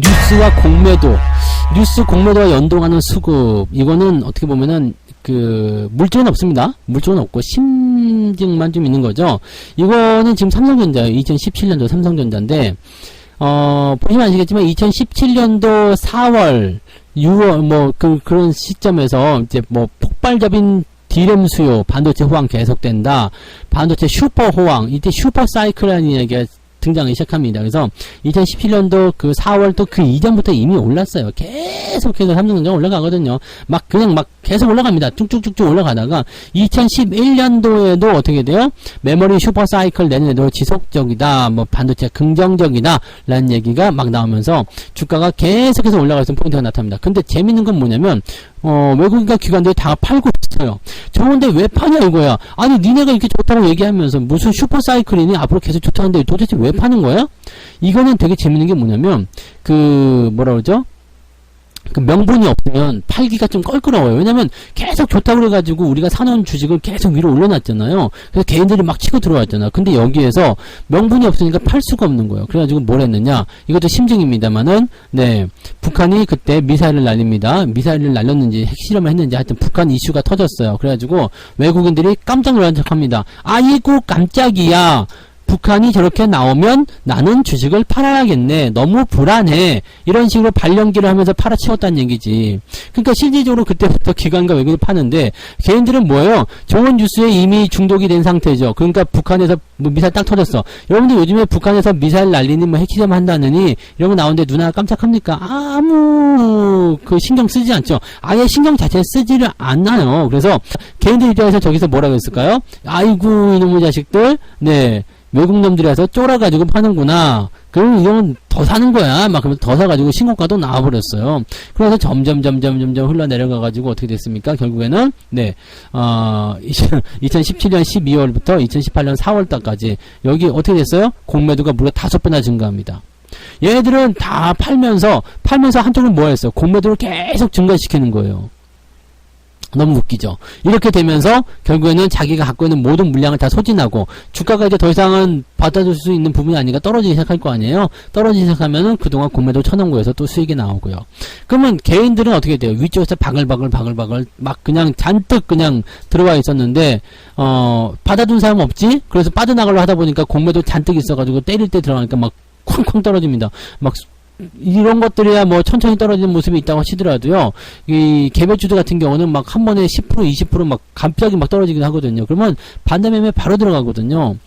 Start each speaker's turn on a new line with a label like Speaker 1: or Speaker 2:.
Speaker 1: 뉴스와 공매도, 뉴스 공매도와 연동하는 수급, 이거는 어떻게 보면은 그 물증은 없습니다. 물증은 없고 심증만 좀 있는 거죠. 이거는 지금 삼성전자예요. 2017년도 삼성전자인데 어 보시면 아시겠지만 2017년도 4월, 6월 뭐 그 그런 시점에서 이제 뭐 폭발적인 디램 수요, 반도체 호황 계속된다. 반도체 슈퍼 호황, 이때 슈퍼 사이클이라는 얘기가 등장하기 시작합니다. 그래서 2017년도 그 4월 또 그 이전부터 이미 올랐어요. 계속해서 삼성전자 올라가거든요. 막 그냥 막 계속 올라갑니다. 쭉쭉쭉쭉 올라가다가 2011년도에도 어떻게 돼요? 메모리 슈퍼 사이클 내년에도 지속적이다. 뭐 반도체 긍정적이다. 라는 얘기가 막 나오면서 주가가 계속해서 올라갈 수 있는 포인트가 나타납니다. 근데 재밌는 건 뭐냐면 어, 외국인과 기관들이 다 팔고 있어요. 좋은데 왜 파냐 이거야. 아니 니네가 이렇게 좋다고 얘기하면서 무슨 슈퍼 사이클이니 앞으로 계속 좋다는데 도대체 왜 파는 거야? 이거는 되게 재밌는 게 뭐냐면 그 뭐라 그러죠? 그 명분이 없으면 팔기가 좀 껄끄러워요. 왜냐면 계속 좋다고 그래가지고 우리가 사놓은 주식을 계속 위로 올려놨잖아요. 그래서 개인들이 막 치고 들어왔잖아. 근데 여기에서 명분이 없으니까 팔 수가 없는 거예요. 그래가지고 뭘 했느냐? 이것도 심증입니다만은, 네. 북한이 그때 미사일을 날립니다. 미사일을 날렸는지 핵실험을 했는지 하여튼 북한 이슈가 터졌어요. 그래가지고 외국인들이 깜짝 놀란 척 합니다. 아이고, 깜짝이야. 북한이 저렇게 나오면 나는 주식을 팔아야겠네. 너무 불안해. 이런 식으로 발령기를 하면서 팔아치웠다는 얘기지. 그러니까 실질적으로 그때부터 기관과 외국인이 파는데 개인들은 뭐예요? 좋은 뉴스에 이미 중독이 된 상태죠. 그러니까 북한에서 뭐 미사일 딱 터졌어. 여러분들 요즘에 북한에서 미사일 날리니 뭐 핵시험 한다느니 이런 거 나오는데 누나가 깜짝합니까? 아무 그 신경 쓰지 않죠. 아예 신경 자체 쓰지를 않아요. 그래서 개인들 입장에서 저기서 뭐라고 했을까요? 아이고 이놈의 자식들. 네. 외국 놈들이 와서 쫄아가지고 파는구나. 그럼 이건 더 사는 거야. 막 그러면서 더 사가지고 신고가도 나와버렸어요. 그래서 점점, 점점, 점점 흘러내려가가지고 어떻게 됐습니까? 결국에는, 네, 어, 2017년 12월부터 2018년 4월달까지 여기 어떻게 됐어요? 공매도가 무려 다섯 배나 증가합니다. 얘들은 다 팔면서, 팔면서 한쪽은 뭐 했어? 공매도를 계속 증가시키는 거예요. 너무 웃기죠. 이렇게 되면서 결국에는 자기가 갖고 있는 모든 물량을 다 소진하고 주가가 이제 더 이상은 받아줄 수 있는 부분이 아니니까 떨어지기 시작할 거 아니에요. 떨어지기 시작하면은 그동안 공매도 쳐놓은 거에서 또 수익이 나오고요. 그러면 개인들은 어떻게 돼요? 위쪽에서 바글바글 바글바글 막 그냥 잔뜩 그냥 들어와 있었는데 어 받아준 사람 없지? 그래서 빠져나가려 하다 보니까 공매도 잔뜩 있어가지고 때릴 때 들어가니까 막 쾅쾅 떨어집니다. 막 이런 것들이야 뭐 천천히 떨어지는 모습이 있다고 하시더라도요. 이 개별주들 같은 경우는 막 한 번에 10% 20%막 갑자기 막 떨어지긴 하거든요. 그러면 반대 매매 바로 들어가거든요.